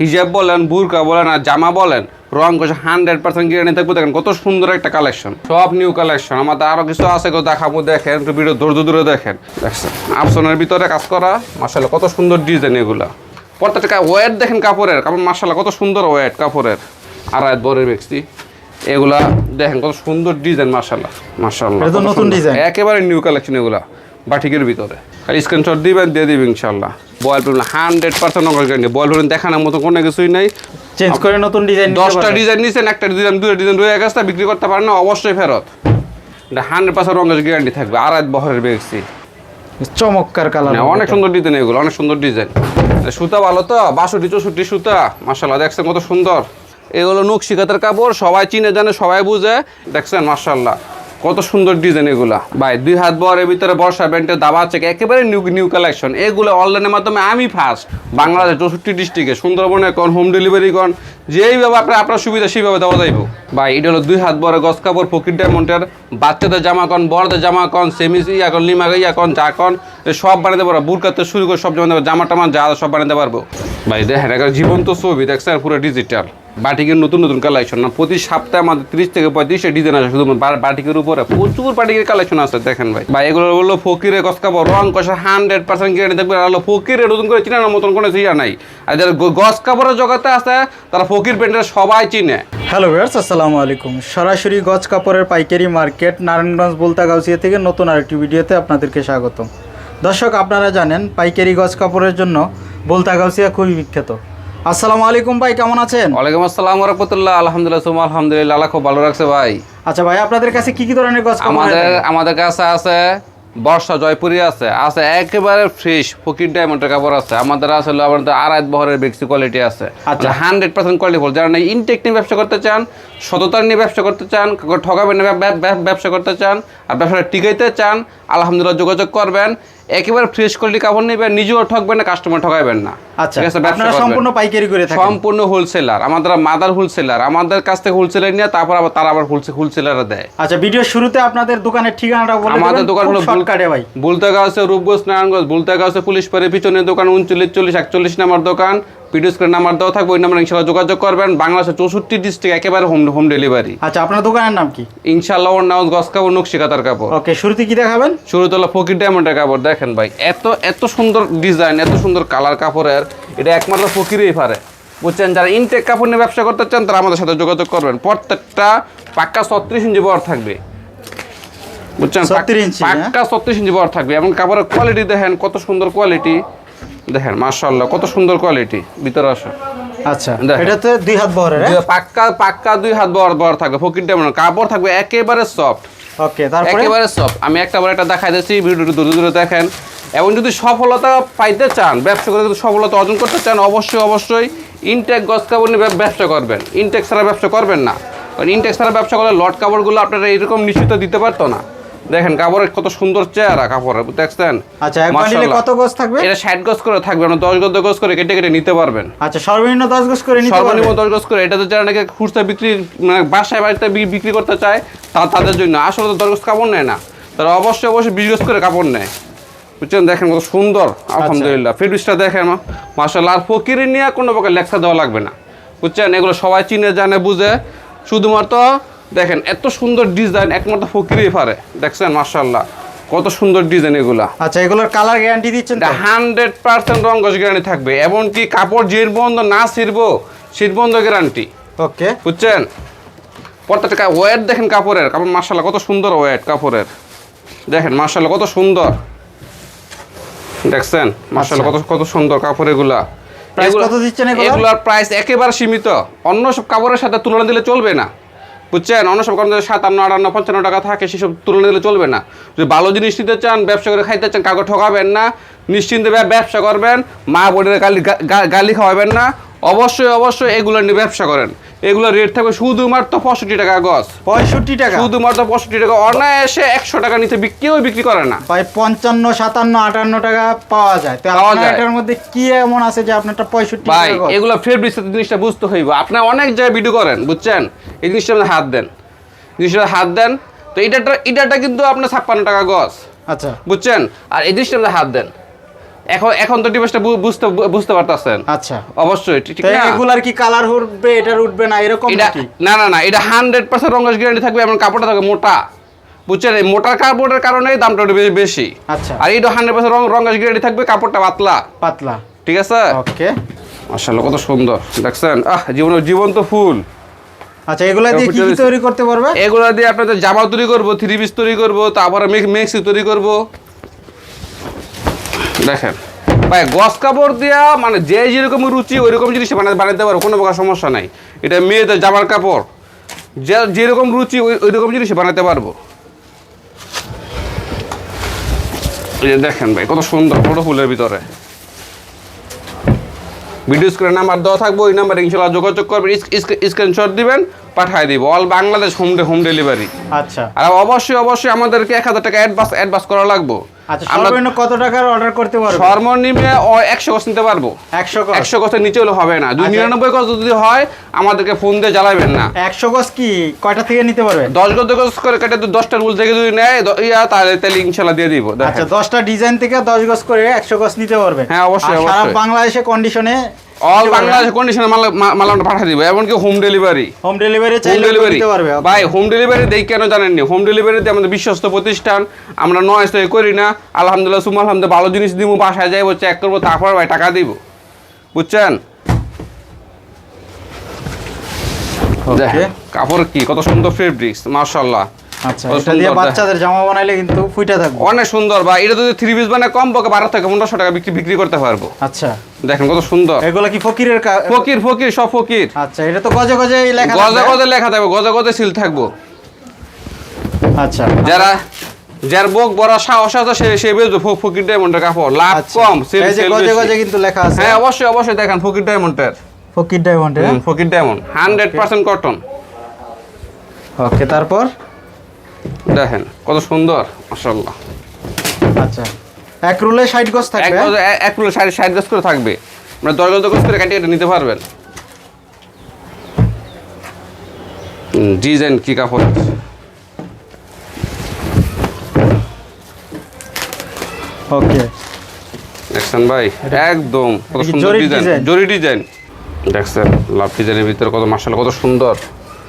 হিজাব বলেন বুরকা বলেন আর জামা বলেন রং কষে হান্ড্রেড পার্সেন্ট গ্যারান্টি থাকবে। দেখেন কত সুন্দর একটা কালেকশন সব নিউ কালেকশন আমাদের আরও কিছু আছে কেউ দেখাবো দেখেন একটু ভিডিও ধৈর্য ধরে দেখেন। দেখছেন? আপসনের ভিতরে কাজ করা মাসাল্লাহ কত সুন্দর ডিজাইন এগুলা। প্রত্যেকটা ওয়েট দেখেন কাপড়ের কাপড় মাসাল্লাহ কত সুন্দর ওয়েট কাপড়ের। আড়াই বরের ব্যক্তি এগুলা দেখেন কত সুন্দর ডিজাইন মাসাল্লাহ মাসাল্লাহ নতুন design। একেবারে নিউ কালেকশন এগুলা বাটিকের ভিতরে। খালি স্ক্রিনশট দিবেন দিয়ে দিবেন ইনশাল্লাহ বয়েল পেন হান্ড্রেড পার্সেন্ট নকল গ্যারান্টি বয়েল পেন দেখানোর মতো কোনো কিছুই নাই। চেঞ্জ করে নতুন ডিজাইন দশটা ডিজাইন নিছেন একটা ডিজাইন দুটো ডিজাইন রয়ে গেছে বিক্রি করতে পারেন না অবশ্যই ফেরত। এটা হান্ড্রেড পার্সেন্ট রঙের গ্যারান্টি থাকবে আড়াই বহরের বেগছি চমৎকার কালার অনেক সুন্দর ডিজাইন এগুলো অনেক সুন্দর ডিজাইন সুতা ভালো তো বাষট্টি চৌষট্টি সুতা মার্শাল্লাহ দেখছেন কত সুন্দর। এগুলো নকশিকাতের কাপড় সবাই চিনে জানে সবাই বুঝে দেখছেন মার্শাল্লাহ কত সুন্দর ডিজাইন এগুলা। ভাই, দুই হাত বরের ভিতরে বর্ষা ব্যান্ডের দাবা আছে একেবারে নিউ নিউ কালেকশন এগুলো অনলাইনের মাধ্যমে আমি ফার্স্ট বাংলাদেশ চৌষট্টি ডিস্ট্রিক্টে সুন্দরবনে কোন হোম ডেলিভারি কোন যেইভাবে আপনার আপনার সুবিধা সেইভাবে দেওয়া যাইব। ভাই, এটা হলো দুই হাত বড় গস কাপড়, ফকির ডায়মন্ডের বাচ্চাদের জামা কন, বড়দের জামা কন সেমি ইয়া কন লিমা ইয়া কন, যা কন সব বানাতে পারব। বুরকাতে শুরু করে সব জামা জামা টামা যা সব বানাতে পারব। ভাই, দেখেন, একটা জীবন্ত ছবি, দেখছেন, পুরো ডিজিটাল বাটিকের নতুন নতুন কালেকশন না, প্রতি সপ্তাহে আমাদের তিরিশ থেকে পঁয়ত্রিশটা ডিজাইন আছে শুধু বাটিকের উপরে। প্রচুর বাটিকের কালেকশন আছে দেখেন ভাই। ভাই এগুলো বলল ফকিরের গস কাপড় রং কষা হান্ড্রেড পার্সেন্ট গ্যারান্টি দেখবেন আর ফকিরের নতুন করে চিনানোর মতন কোনো ইয়া নাই। আর যারা গস কাপড়ের জগতে আছে তারা ফকির প্যান্টের সবাই চিনে। হ্যালো ভিউয়ার্স আসসালামু আলাইকুম। সরাসরি গজ কাপড়ের পাইকারি মার্কেট নারায়ণগঞ্জ বুলতাগাউসিয়া থেকে নতুন আরেকটি ভিডিওতে আপনাদেরকে স্বাগতম। দর্শক আপনারা জানেন পাইকারি গজ কাপড়ের জন্য বুলতাগাউসিয়া খুবই বিখ্যাত। আসসালামু আলাইকুম ভাই কেমন আছেন? ওয়ালাইকুম আসসালাম রহমতুল্লাহ। আলহামদুলিল্লাহ সুমা আলহামদুলিল্লাহ আল্লাহ খুব ভালো রাখছে ভাই। আচ্ছা ভাই আপনাদের কাছে কি কি ধরনের গাছ আমাদের আমাদের কাছে আছে বর্ষা জয়পুরি আছে আছে একেবারে ফ্রেশ ফকির ডায়মন্ডের কাপড় আছে। আমাদের আছে হলো আমাদের আড়াই বহরের বেক্সি কোয়ালিটি আছে। আচ্ছা। Hundred percent quality full. যারা ইনটেক নিয়ে ব্যবসা করতে চান সততার নিয়ে ব্যবসা করতে চান ঠকাবেন ব্যবসা করতে চান আর ব্যবসাটা টিকাইতে চান আলহামদুলিল্লাহ যোগাযোগ করবেন। একেবারে ফ্রেশ কোয়ালিটি কাপড় নেবেন নিজেও ঠকবেন না কাস্টমার ঠকাবেন না। আচ্ছা ঠিক আছে, আপনারা সম্পূর্ণ পাইকারি করে থাকেন। সম্পূর্ণ হোলসেলার আমাদের মাদার হোলসেলার আমাদের কাছ থেকে হোলসেলার নিয়ে তারপর আবার তারা আবার হোলসেলারে দেয়। আচ্ছা ভিডিও শুরুতে আপনাদের দোকানের ঠিকানাটা বলে আমাদের দোকান হলো শর্টকাটে ভাই। বলতে আছে রূপগঞ্জ নারায়ণগঞ্জ বলতে আছে পুলিশ পরে পিছনে দোকান উনচল্লিশ চল্লিশ একচল্লিশ নাম্বার দোকান। পিডিও স্ক্রিন নাম্বার দেওয়া থাকবে ওই নাম্বার ইনশাল্লাহ যোগাযোগ করবেন। বাংলাদেশের চৌষট্টি ডিস্ট্রিক্ট একেবারে হোম হোম ডেলিভারি আচ্ছা আপনার দোকানের নাম কি? ইনশাল্লাহ ওর নাম গস কাপড় নকশি কাতার কাপড়। ওকে শুরুতে কি দেখাবেন? শুরু তোলা ফকির ডায়মন্ডের কাপড়। দেখেন ভাই এত এত সুন্দর ডিজাইন এত সুন্দর কালার কাপড়ের এটা একমাত্র ফকিরই পারে। বুঝছেন? যারা ইনটেক কাপড় নিয়ে ব্যবসা করতে চান তারা আমাদের সাথে যোগাযোগ করবেন। প্রত্যেকটা পাক্কা ছত্রিশ ইঞ্চি বড় থাকবে। বুঝছেন? 36 ইঞ্চি, হ্যাঁ? পাক্কা ছত্রিশ ইঞ্চি বড় থাকবে এবং কাপড়ের কোয়ালিটি দেখেন কত সুন্দর কোয়ালিটি দেখেন মার্শাল্লাহ কত সুন্দর কোয়ালিটি ভিতরে আসো। আচ্ছা দেখেন। এটাতে দুই হাত বহরের হ্যাঁ? পাক্কা পাক্কা দুই হাত থাকবে ফকির ডায়মন্ড কাপড় থাকবে একেবারে সফট ওকে তারপরে? একেবারে সব আমি একটা বার একটা দেখাই দিচ্ছি ভিডিওটি দূরে দূরে দেখেন। এবং যদি সফলতা পাইতে চান ব্যবসা করে যদি সফলতা অর্জন করতে চান অবশ্যই অবশ্যই ইনটেক গছ কাপড় নিয়ে ব্যবসা করবেন। ইনটেক ছাড়া ব্যবসা করবেন না। কারণ ইনটেক ছাড়া ব্যবসা করলে লট কাপড়গুলো আপনারা এরকম নিশ্চিত দিতে পারতো না। দেখেন কাপড়ের কত সুন্দর চেহারা কাপড়ের দেখছেন? আচ্ছা এক বান্ডিলে কত গজ থাকবে? এটা ষাট গজ করে থাকবে না দশ গজ গজ করে কেটে কেটে নিতে পারবেন। আচ্ছা সর্বনিম্ন দশ গজ করে নিতে সর্বনিম্ন পারবে? দশ গজ করে এটা তো যারা নাকি খুচরা বিক্রি মানে বাসায় বাড়িতে বিক্রি করতে চায় তা তাদের জন্য। আসলে তো দশ গজ কাপড় নেয় না। তারা অবশ্যই অবশ্যই বিশ গজ করে কাপড় নেয়। বুঝছেন? দেখেন কত সুন্দর আলহামদুলিল্লাহ। ফেব্রিক্সটা দেখেন মাসাল্লাহ আর ফকিরি নিয়ে কোনো প্রকার লেখা দেওয়া লাগবে না। বুঝছেন? এগুলো সবাই চিনে জানে বুঝে। শুধুমাত্র দেখেন এত সুন্দর ডিজাইন একমাত্র ফকিরই পারে। দেখছেন মাসাল্লাহ কত সুন্দর ডিজাইন এগুলা। আচ্ছা এগুলোর কালার গ্যারান্টি দিচ্ছেন হান্ড্রেড পার্সেন্ট রং গজ গ্যারান্টি থাকবে এমনকি কাপড় জির বন্ধ না ছিড়বো বন্ধ গ্যারান্টি ওকে। বুঝছেন? প্রত্যেকটা ওয়েট দেখেন কাপড়ের কাপড় মার্শাল্লাহ কত সুন্দর ওয়েট কাপড়ের। দেখেন মার্শাল্লাহ কত সুন্দর। দেখছেন মার্শাল্লাহ কত কত সুন্দর কাপড় এগুলা? এগুলার? প্রাইস একেবারে সীমিত। অন্য সব কাপড়ের সাথে তুলনা দিলে চলবে না। বুঝছেন? অন্য সব কর্মচারী সাতান্ন, আটান্ন, পঞ্চান্ন টাকা থাকে, সেসব তুলনা দিলে চলবে না। যদি ভালো জিনিস নিতে চান, ব্যবসা করে খাইতে চান কাউকে ঠকাবেন না, নিশ্চিন্তে ব্যব- ব্যবসা করবেন, মা বোনের গালি গালি খাওয়াবেন না, অবশ্যই অবশ্যই এগুলো নিয়ে ব্যবসা করেন। এগুলো রেট থাকবে শুধুমাত্র পঁয়ষট্টি টাকা গজ। পঁয়ষট্টি টাকা? শুধুমাত্র পঁয়ষট্টি টাকা। অনায়াসে একশো টাকা নিতে কেউ বিক্রি করে না। ভাই পঞ্চান্ন সাতান্ন আটান্ন টাকা পাওয়া যায়। তো আপনার। এটার মধ্যে কি এমন আছে যে আপনারটা পঁয়ষট্টি ভাই এগুলো ফেব্রিক্স জিনিসটা বুঝতে হইব। আপনি অনেক জায়গায় ভিডিও করেন বুঝছেন? এই জিনিসটা হাত দেন। জিনিসটা হাত দেন। তো এটাটা এটাটা কিন্তু আপনার ছাপ্পান্ন টাকা গজ। আচ্ছা। বুঝছেন? আর এই জিনিসটা হাত দেন। এখন এখন তো ডিভাইসটা বুঝতে বুঝতে পারতেছেন। আচ্ছা। অবশ্যই ঠিক তো না? এগুলার কি কালার উঠবে এটার উঠবে না এরকম এটা নাকি? না না না এটা হান্ড্রেড পার্সেন্ট রঙ্গস গ্যারান্টি থাকবে এমন কাপড়টা থাকবে মোটা। বুঝছেন? এই মোটা কাপড়ের কারণে দামটা বেশি- বেশি। আচ্ছা। আর এটা হান্ড্রেড পার্সেন্ট রঙ্গস গ্যারান্টি থাকবে কাপড়টা পাতলা। পাতলা। ঠিক আছে? ওকে। মাশাআল্লাহ কত সুন্দর দেখছেন? আহ জীবন জীবন্ত ফুল। আচ্ছা এগুলা দিয়ে কি তৈরি করতে পারবে? এগুলো দিয়ে আপনাদের জামা তৈরি করব থ্রি পিস তৈরি করব তারপরে মেক্সি তৈরি করব। দেখেন। ভাই গস কাপড় দেওয়া মানে যে যেরকম রুচি ওই রকম জিনিস বানাতে বানাতে পারো কোনো প্রকার সমস্যা নাই। এটা মেয়েদের জামার কাপড়। যে যেরকম রুচি ওই ওই রকম জিনিস বানাতে পারব। দেখেন ভাই কত সুন্দর বড় ফুলের ভিতরে। ভিডিও স্ক্রিনে নাম্বার দেওয়া থাকব ওই নাম্বারে ইনশাল্লাহ যোগাযোগ করবেন। স্ক্রিনশট দিবেন পাঠিয়ে দিব। All Bangladesh home home delivery. আচ্ছা। আর অবশ্যই অবশ্যই আমাদেরকে এক হাজার টাকা অ্যাডভান্স অ্যাডভান্স করা লাগবো। আচ্ছা সর্বনিম্ন কত টাকার অর্ডার করতে পারবে? সর্বনিম্নে একশো গছ নিতে পারব। একশো গজ একশো গছের নিচে হলে হবে না। যদি আচ্ছা। যদি হয় আমাদেরকে ফোন দিয়ে জ্বালাবেন না। একশো গজ কি? কয়টা থেকে নিতে পারবে? দশ গজ গজ করে কেটে তো রুল থেকে যদি নেয় ইয়া তাহলে দিয়ে দিব। আচ্ছা ডিজাইন থেকে দশ গজ করে একশো গজ নিতে পারবে। হ্যাঁ, অবশ্যই, সারা বাংলাদেশে কন্ডিশনে অল বাংলাদেশ কন্ডিশনে মাল মাল আমরা পাঠিয়ে দিব এমনকি হোম ডেলিভারি হোম ডেলিভারি চাইলে ডেলিভারি পারবে ভাই হোম ডেলিভারি দেই কেন জানেননি? হোম ডেলিভারিতে আমাদের বিশ্বস্ত প্রতিষ্ঠান আমরা নয় সই করি না। আলহামদুলিল্লাহ সুম আলহামদুলিল্লাহ ভালো জিনিস দিব বাসায় যাইবো চেক করব তারপর ভাই টাকা দিব। বুঝছেন? কাপড় কি কত সুন্দর ফেব্রিক্স মার্শাল্লাহ আচ্ছা এটা দিয়ে বাচ্চাদের জামা বানাইলে কিন্তু ফুইটা থাকবে। অনেক সুন্দর বা এটা যদি থ্রি পিস মানে কম পক্ষে বারো থেকে পনেরোশো টাকা বিক্রি বিক্রি করতে পারব। আচ্ছা। দেখেন কত সুন্দর। এগুলো কি ফকিরের ফকির ফকির সব ফকির। আচ্ছা এটা তো গজে গজে লেখা গজে গজে লেখা থাকবে গজে গজে সিল থাকব। আচ্ছা। যারা যার বুক বড় সাহস আছে সে সে বেচবে ফকির ডায়মন্ডের কাপড়। লাভ আচ্ছা। কম এই যে গজে গজে কিন্তু লেখা আছে। হ্যাঁ অবশ্যই অবশ্যই দেখেন ফকির ডায়মন্ডের Fakir diamond hmm, Fakir diamond hundred percent cotton okay তারপর? দেখেন কত সুন্দর মাসাল্লাহ আচ্ছা এক রুলে ষাট গজ থাকবে এক- কিলো ষাট ষাট গজ করে থাকবে। মানে দশ গজ গজ করে কাটিয়ে কেটে নিতে পারবেন। ডিজাইন কি কাপড়? ওকে। দেখছেন ভাই? একদম কত সুন্দর ডিজাইন? জরি ডিজাইন। দেখছেন লাভ ডিজাইনের ভিতরে কত মাসাল্লাহ কত সুন্দর।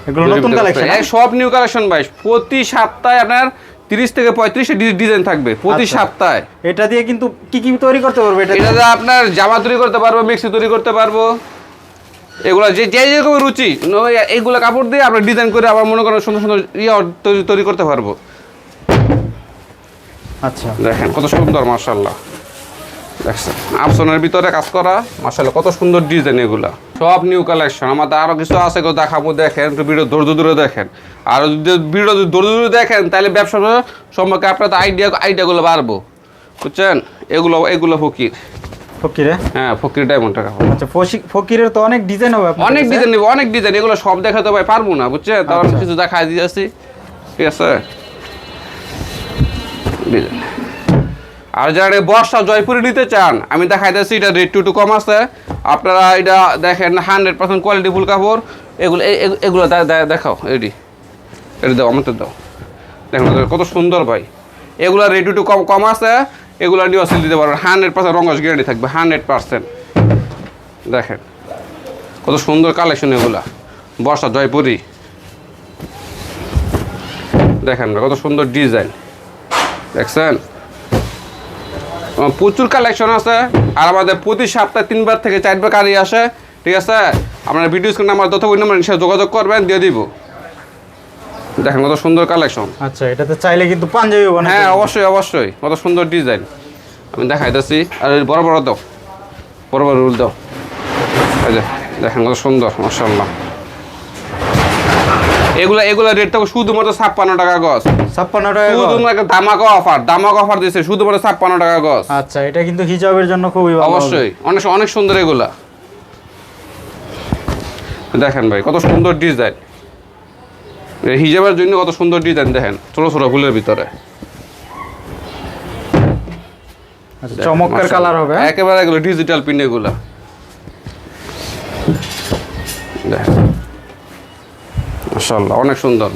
এগুলো নতুন কালেকশন সব নিউ কালেকশন ভাই। প্রতি সপ্তাহে আপনার তিরিশ থেকে পঁয়ত্রিশটা ডিজাইন থাকবে। প্রতি আচ্ছা। সপ্তাহে। এটা দিয়ে কিন্তু কি কি তৈরি করতে পারবে? এটা এটা দিয়ে আপনার জামা তৈরি করতে পারব মিক্সি তৈরি করতে পারব। এগুলো যে যে যেরকম রুচি এইগুলো কাপড় দিয়ে আমরা ডিজাইন করে আবার মনে করেন সুন্দর সুন্দর ইয়ে তৈরি তৈরি করতে পারব। আচ্ছা। দেখেন কত সুন্দর মার্শাল্লাহ দেখছেন? আফসনের ভিতরে কাজ করা মার্শাল্লাহ কত সুন্দর ডিজাইন এগুলা। সব নিউ কালেকশন আমাদের আরও কিছু আছে কেউ দেখাবো দেখেন একটু ভিডিও ধৈর্য ধরে দেখেন। আর যদি ভিডিও ধৈর্য ধরে দেখেন তাহলে ব্যবসা সম্পর্কে আপনার আইডিয়া আইডিয়াগুলো বাড়বো। বুঝছেন? এগুলো এগুলো ফকির। ফকিরে? হ্যাঁ ফকির ডায়মন্ডের কাপড় আচ্ছা ফকিরের তো অনেক ডিজাইন হবে অনেক ডিজাইন নেব অনেক ডিজাইন এগুলো সব দেখাতে ভাই পারব না বুঝছেন? তার আচ্ছা। কিছু দেখাই দিয়েছি। ঠিক আছে? ডিজাইন আর যারা বর্ষা জয়পুরে নিতে চান, আমি দেখাই দিয়েছি, এটা রেট টু টু কম আছে। আপনারা এটা দেখেন হান্ড্রেড পার্সেন্ট কোয়ালিটি ফুল কাপড়। এগুলো এগুলো দেখাও এডি এটা দাও আমাদের দাও। দেখুন কত সুন্দর ভাই। এগুলো রেট টু কম কম আছে। এগুলো নিয়ে সেল দিতে পারবেন। হান্ড্রেড পার্সেন্ট রঙস গ্যারান্টি থাকবে হান্ড্রেড পার্সেন্ট দেখেন, কত সুন্দর কালেকশন এগুলা। বর্ষা জয়পুরি। দেখেন, কত সুন্দর ডিজাইন দেখছেন? প্রচুর কালেকশন আছে। আর আমাদের প্রতি সপ্তাহে তিনবার থেকে চারবার গাড়ি আসে। ঠিক আছে? আপনার ভিডিও স্ক্রিন নাম্বার তথা ওই নাম্বার যোগাযোগ করবেন দিয়ে দিব। দেখেন কত সুন্দর কালেকশন আচ্ছা এটাতে চাইলে কিন্তু পাঞ্জাবি বানাতে হ্যাঁ অবশ্যই অবশ্যই। কত সুন্দর ডিজাইন আমি দেখাইতেছি আর বড় বড় দাও। বড় বড় রুল দাও। দেখেন কত সুন্দর মাসাল্লাহ এগুলা এগুলা রেট থাকবে শুধুমাত্র ছাপ্পান্ন টাকা গজ। ছাপ্পান্ন টাকা শুধুমাত্র দামাকা অফার দামাকা অফার দিচ্ছে শুধুমাত্র ছাপ্পান্ন টাকা গজ। আচ্ছা এটা কিন্তু হিজাবের জন্য খুবই ভালো অবশ্যই অনেক অনেক সুন্দর এগুলা। দেখেন ভাই কত সুন্দর ডিজাইন হিজাবের জন্য কত সুন্দর ডিজাইন দেখেন ছোট ছোট ফুলের ভিতরে। আচ্ছা, চমৎকার কালার হবে হ্যাঁ? একেবারে এগুলো ডিজিটাল পিন এগুলো। দেখেন। মাশাআল্লাহ অনেক সুন্দর।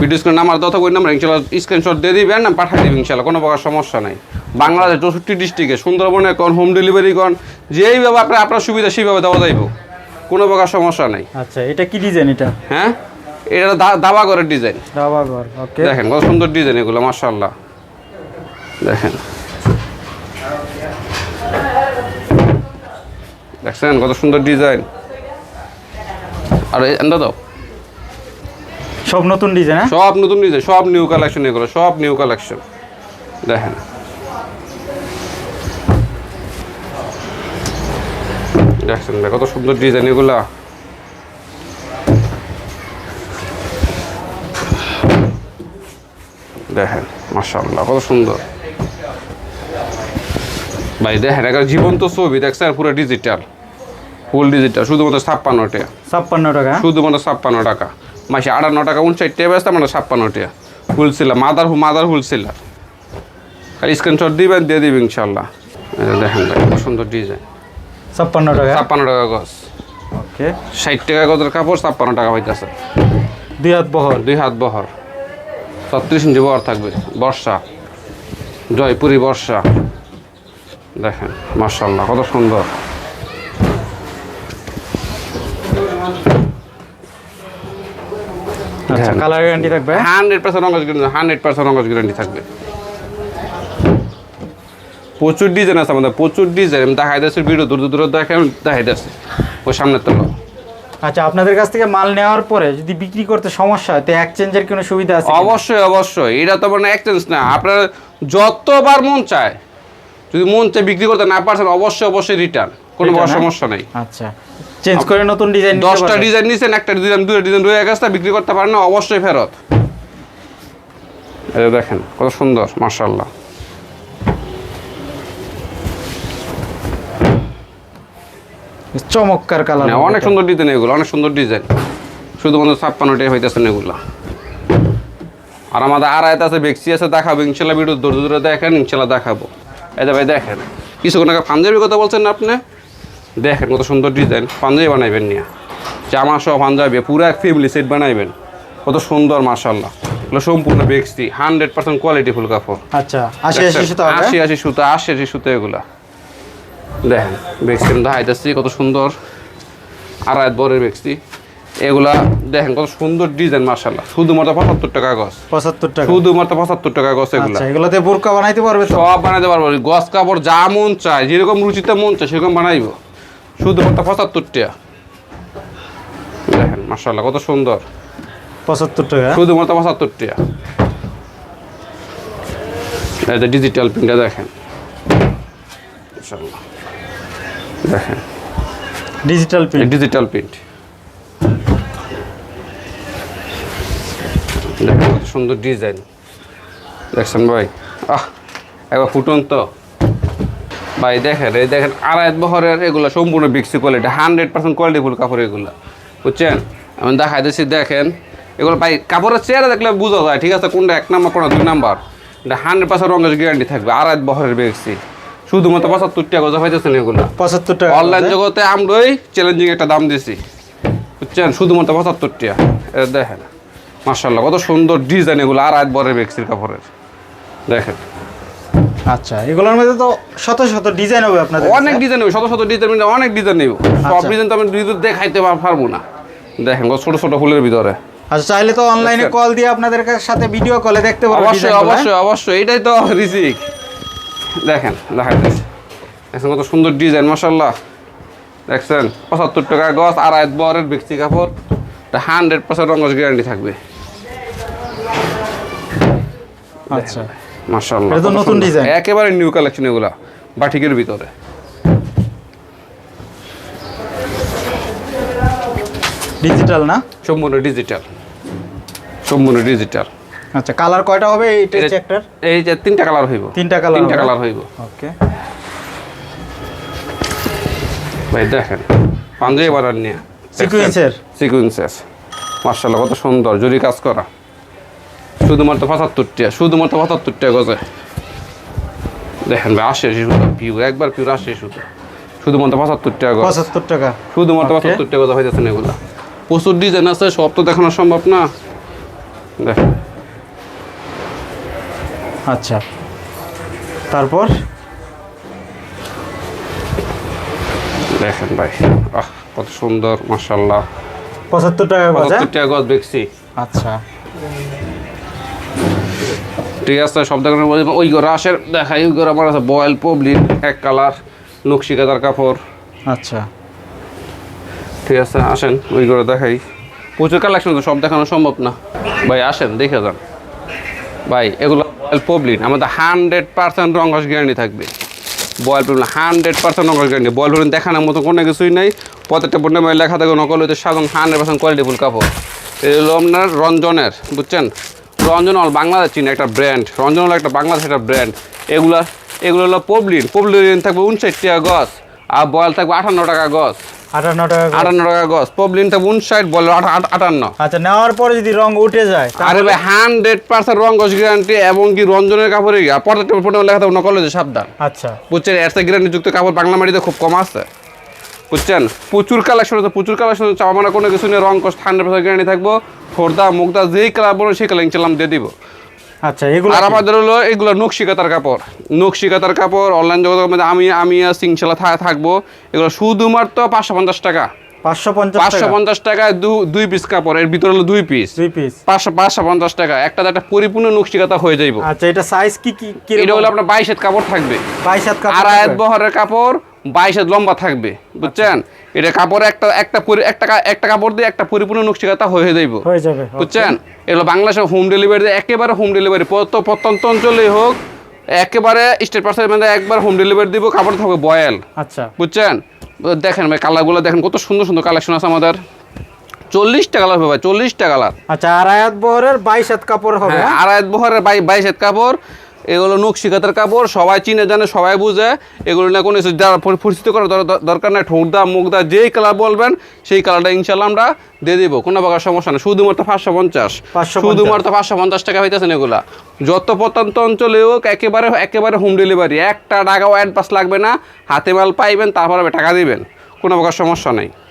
ভিডিও স্ক্রিন নাম্বার দত ওই নাম্বার ইনশাআল্লাহ স্ক্রিনশট দিয়ে দিবেন না পাঠিয়ে দিবেন ইনশাআল্লাহ কোনো প্রকার সমস্যা নাই। বাংলাদেশ চৌষট্টি ডিস্ট্রিক্টে সুন্দরবনে কোন হোম ডেলিভারি কোন যেইভাবে আপনার আপনার সুবিধা সেইভাবে দেওয়া যাইব কোনো প্রকার সমস্যা নেই। আচ্ছা এটা কি ডিজাইন এটা? হ্যাঁ? এটা দা- দাবা ঘরের ডিজাইন দাবা ঘর ওকে দেখেন কত সুন্দর ডিজাইন এগুলো মার্শাল্লাহ দেখেন। দেখছেন কত সুন্দর ডিজাইন আর এন্দা দাও। সব নতুন ডিজাইন হ্যাঁ? সব নতুন ডিজাইন সব নিউ কালেকশন এগুলো সব নিউ কালেকশন দেখেন। দেখছেন কত সুন্দর ডিজাইন এগুলা। দেখেন মাশাআল্লাহ কত সুন্দর। ভাই দেখেন একটা জীবন্ত ছবি দেখছেন পুরো ডিজিটাল ফুল ডিজিটাল শুধুমাত্র ছাপ্পান্ন টাকা। ছাপ্পান্ন টাকা হ্যাঁ? শুধুমাত্র ছাপ্পান্ন টাকা। মাসে আটান্ন টাকা উনষাট টাকা বেচতাম মানে ছাপ্পান্ন টাকা। ফুল ছিল মাদার মাদার ফুল ছিল খালি স্ক্রিনশট দিবেন দিয়ে দিবেন ইনশাল্লাহ দেখেন ভাই কত সুন্দর ডিজাইন ছাপ্পান্ন টাকা? ছাপ্পান্ন টাকা গজ। ওকে। ষাট টাকা গজের কাপড় ছাপ্পান্ন টাকা হইতেছে দুই হাত বহর? দুই হাত বহর। ছত্রিশ ইঞ্চি বহর থাকবে বর্ষা। জয়পুরি বর্ষা। দেখেন মার্শাল্লাহ কত সুন্দর। আচ্ছা। কালার গ্যারান্টি থাকবে? গ্যারান্টি গ্যারান্টি থাকবে। প্রচুর ডিজাইন আছে আমাদের প্রচুর ডিজাইন আমি দেখাই ভিডিও দূর দূর দেখাই দিচ্ছি। ওই সামনের তো আচ্ছা আপনাদের কাছ থেকে মাল নেওয়ার পরে যদি বিক্রি করতে সমস্যা হয় তো এক্সচেঞ্জের কোনো সুবিধা আছে অবশ্যই অবশ্যই। এটা তো মানে এক্সচেঞ্জ না। আপনার যতবার মন চায় যদি মন চায় বিক্রি করতে না পারছেন অবশ্যই অবশ্যই রিটার্ন কোনো হ্যাঁ? সমস্যা নেই। আচ্ছা। চেঞ্জ করে নতুন ডিজাইন দশটা ডিজাইন নিছেন একটা ডিজাইন দুটো ডিজাইন রয়ে গেছে তা বিক্রি করতে পারেন না অবশ্যই ফেরত। এই দেখেন কত সুন্দর মার্শাল্লাহ চমৎকার কালার না, অনেক সুন্দর ডিজাইন এগুলো অনেক সুন্দর ডিজাইন শুধুমাত্র ছাপ্পান্নটাই হইতেছেন এগুলো। আর আমাদের আর আড়াইতে আছে বেক্সি আছে দেখাবো। ইনশাল্লাহ ভিডিও দূর দূরে দেখেন ইনশাল্লাহ দেখাবো। এই যে ভাই দেখেন কিছুক্ষণ আগে পাঞ্জাবির কথা বলছেন না আপনি? দেখেন কত সুন্দর ডিজাইন পাঞ্জাবি বানাইবেন নিয়ে। জামা সহ পাঞ্জাবি পুরো এক ফ্যামিলি সেট বানাইবেন। কত সুন্দর মার্শাল্লাহ এগুলো সম্পূর্ণ বেক্সি হান্ড্রেড পার্সেন্ট কোয়ালিটি ফুল কাপড়। আচ্ছা আশি আশি সুতো আশি আশি সুতো আশি আশি সুতো এগুলা। দেখেন বেক্সি দেখাইতেছি কত সুন্দর। আড়াই বরের বেক্সি এগুলা দেখেন কত সুন্দর ডিজাইন মার্শাল্লাহ শুধুমাত্র পঁচাত্তর টাকা গছ পঁচাত্তর টাকা? শুধুমাত্র পঁচাত্তর টাকা গছ এগুলা। আচ্ছা এগুলোতে বোরকা বানাইতে পারবে সব বানাইতে পারব। গছ কাপড় যা মন চায় যেরকম রুচিতে মন চায় সেরকম বানাইব। শুধুমাত্র পঁচাত্তর টাকা দেখেন মার্শাল্লাহ কত সুন্দর। পঁচাত্তর টাকা? শুধুমাত্র পঁচাত্তর টাকা যে ডিজিটাল প্রিন্টটা দেখেন। দেখেন। ডিজিটাল প্রিন্ট ডিজিটাল প্রিন্ট দেখেন কত সুন্দর ডিজাইন দেখছেন ভাই? আহ একবার ফুটুন তো। ভাই দেখেন এই দেখেন আড়াই বহরের এগুলো সম্পূর্ণ বিক্সি quality hundred percent quality full কাপড় এগুলো বুঝছেন? আমি দেখাই দিচ্ছি দেখেন এগুলো ভাই কাপড়ের চেহারা দেখলে বোঝা যায় ঠিক আছে? কোনটা এক নাম্বার কোনটা দুই নাম্বার। এটা হান্ড্রেড পার্সেন্ট রঙের গ্যারান্টি থাকবে আড়াই বহরের বিক্সি। শুধুমাত্র পঁচাত্তর টাকা গজা পাইতেছেন এগুলো। পঁচাত্তর টাকা অনলাইন জগতে আমরাই চ্যালেঞ্জিং একটা দাম দিছি বুঝছেন? শুধুমাত্র পঁচাত্তর টাকা। এটা দেখেন মার্শাল্লাহ কত সুন্দর ডিজাইন এগুলো আর বরের বেক্সির কাপড়ের। দেখেন। আচ্ছা এগুলোর মধ্যে তো শত শত ডিজাইন হবে আপনাদের অনেক ডিজাইন হবে শত শত ডিজাইন অনেক ডিজাইন নেব। সব আচ্ছা। ডিজাইন তো আমি দেখাইতে পারব না। দেখেন ছোট ছোট ফুলের ভিতরে। আচ্ছা চাইলে তো অনলাইনে আচ্ছা। কল দিয়ে আপনাদের সাথে ভিডিও কলে দেখতে পারব অবশ্যই হ্যাঁ? অবশ্যই অবশ্যই এটাই তো রিজিক। দেখেন দেখা যাচ্ছে। দেখছেন কত সুন্দর ডিজাইন মাসাল্লাহ দেখছেন? পঁচাত্তর টাকা গছ আর আয় বরের বেক্সি কাপড়। হান্ড্রেড পার্সেন্ট রঙস গ্যারান্টি থাকবে। আচ্ছা। মাশাআল্লাহ। এটা নতুন। ডিজাইন। একেবারে নিউ কালেকশন এগুলা বাটিকের ভিতরে। ডিজিটাল না? সম্পূর্ণ ডিজিটাল সম্পূর্ণ ডিজিটাল আচ্ছা কালার কয়টা হবে এটা- চেকটার এই যে তিনটা কালার হইব। তিনটা colour তিনটা কালার হইব। ওকে ভাই দেখেন পাঞ্জাবি বানার নিয়ে। Sequence-এর? সিকুয়েন্সের মার্শাল্লাহ কত সুন্দর জরি কাজ করা। শুধুমাত্র পঁচাত্তর টাকা শুধুমাত্র পঁচাত্তর টাকা গজে। দেখেন ভাই আসে শুধু পিউর একবার পিউর আসে শুধু। শুধুমাত্র পঁচাত্তর টাকা পঁচাত্তর টাকা। শুধুমাত্র পঁচাত্তর টাকা গজা না এগুলা। প্রচুর ডিজাইন আছে সব তো দেখানো সম্ভব না। দেখেন। আচ্ছা। তারপর? দেখেন ভাই আহ কত সুন্দর মাসাল্লাহ পঁচাত্তর টাকা হ্যাঁ? পঁচাত্তর টাকা গজ দেখছি। আচ্ছা। ঠিক আছে সব মধ্যে ওই ঘরে আসের দেখাই ওই আমার আছে বয়েল পবলিন এক কালার নকশিকাতার কাপড়। আচ্ছা। ঠিক আছে আসেন ওই ঘরে দেখাই। প্রচুর কালেকশন তো সব দেখানো সম্ভব না। ভাই আসেন দেখে যান। ভাই এগুলো বয়েল পবলিন আমাদের হান্ড্রেড পার্সেন্ট রঙ্গস গ্যারান্টি থাকবে। বয়েল পবলিন হান্ড্রেড পার্সেন্ট রঙ্গস গ্যারান্টি বয়েল পবলিন দেখানোর মতো কোনো কিছুই নেই। প্রত্যেকটা পণ্যের লেখা থাকে নকল হইতে সাধারণ হান্ড্রেড পার্সেন্ট কোয়ালিটিফুল কাপড়। এই হলো আপনার রঞ্জনের বুঝছেন? রঞ্জন হল বাংলাদেশ চীন একটা ব্র্যান্ড রঞ্জন একটা বাংলাদেশ একটা ব্র্যান্ড এগুলা এগুলো হলো পবলিন পবলিন থাকবে উনষাট টাকা গছ আর বয়েল থাকবে আটান্ন টাকা গছ আটান্ন টাকা। আটান্ন টাকা গজ। পবলিন থাকবে উনষাট বল আটান্ন। আচ্ছা নেওয়ার পরে যদি রং উঠে যায় আরে ভাই হান্ড্রেড পার্সেন্ট রং গজ গ্যারান্টি এবং কি রঞ্জনের কাপড়ে পর্দাটা ফোটো লেখা থাকবে নকল সাবধান। আচ্ছা। বুঝছেন এর গ্যারান্টি যুক্ত কাপড় বাংলা মাটিতে খুব কম আছে। বুঝছেন? প্রচুর কালেকশন আছে প্রচুর কালেকশন চাওয়া মানে কোনো কিছু নিয়ে রং কষ্ট হান্ড্রেড পার্সেন্ট গ্যারান্টি থাকব। ফোরদা মুগদা যেই কালার বলো সেই কালার ইনশাল্লাহ দিয়ে দিব। আচ্ছা এগুলো আর আমাদের হলো এগুলো নকশিকাতার কাপড়। নকশিকাতার কাপড় অনলাইন জগতের মধ্যে আমি আমি আর সিংশালা থাকব। এগুলো শুধুমাত্র পাঁচশো পঞ্চাশ টাকা। পাঁচশো পঞ্চাশ টাকায় দুই পিস কাপড় এর ভিতরে হলো দুই পিস দুই পিস পাঁচশো পাঁচশো পঞ্চাশ টাকা। একটা একটা পরিপূর্ণ নকশিকাতা হয়ে যাইব। আচ্ছা এটা সাইজ কি কি কি এটা হলো আপনার বাইশ হাত কাপড় থাকবে। বাইশ হাত কাপড় আড়াই হাত বহরের কাপড় বাইশ লম্বা থাকবে বুঝছেন? এটা কাপড় একটা একটা একটা একটা কাপড় দিয়ে একটা পরিপূর্ণ নকশিকাতা হয়ে যাইব। হয়ে যাবে বুঝছেন? এগুলো বাংলাদেশে হোম ডেলিভারি একেবারে হোম ডেলিভারি প্রত্যন্ত অঞ্চলেই হোক একেবারে স্টেট পার্সেন্ট মানে একবার হোম ডেলিভারি দিব কাপড় থাকবে বয়েল। আচ্ছা। বুঝছেন? দেখেন ভাই কালারগুলো দেখেন কত সুন্দর সুন্দর কালেকশন আছে আমাদের। চল্লিশটা কালার হবে ভাই চল্লিশটা কালার আচ্ছা আড়াই হাত বহরের বাইশ হাত কাপড় হবে হ্যাঁ হ্যাঁ? আড়াই বহরের বাই বাইশ হাত কাপড়। এগুলো নকশিকাতের কাপড় সবাই চিনে জানে সবাই বুঝে। এগুলো না কোনো কিছু যারা পরি- পরিচিত করার দর- দর- দরকার নাই। ঠোঁটদা মুখদা যেই কালার বলবেন সেই কালারটা ইনশাল্লাহ আমরা দিয়ে দিব। কোনো প্রকার সমস্যা নেই। শুধুমাত্র পাঁচশো পঞ্চাশ। শুধুমাত্র পাঁচশো পঞ্চাশ টাকা হইতেছেন এগুলা। যত প্রত্যন্ত অঞ্চলে হোক একেবারে একেবারে হোম ডেলিভারি একটা টাকাও অ্যাডভান্স লাগবে না। হাতে মাল পাইবেন তারপরে টাকা দিবেন। কোনো প্রকার সমস্যা নেই।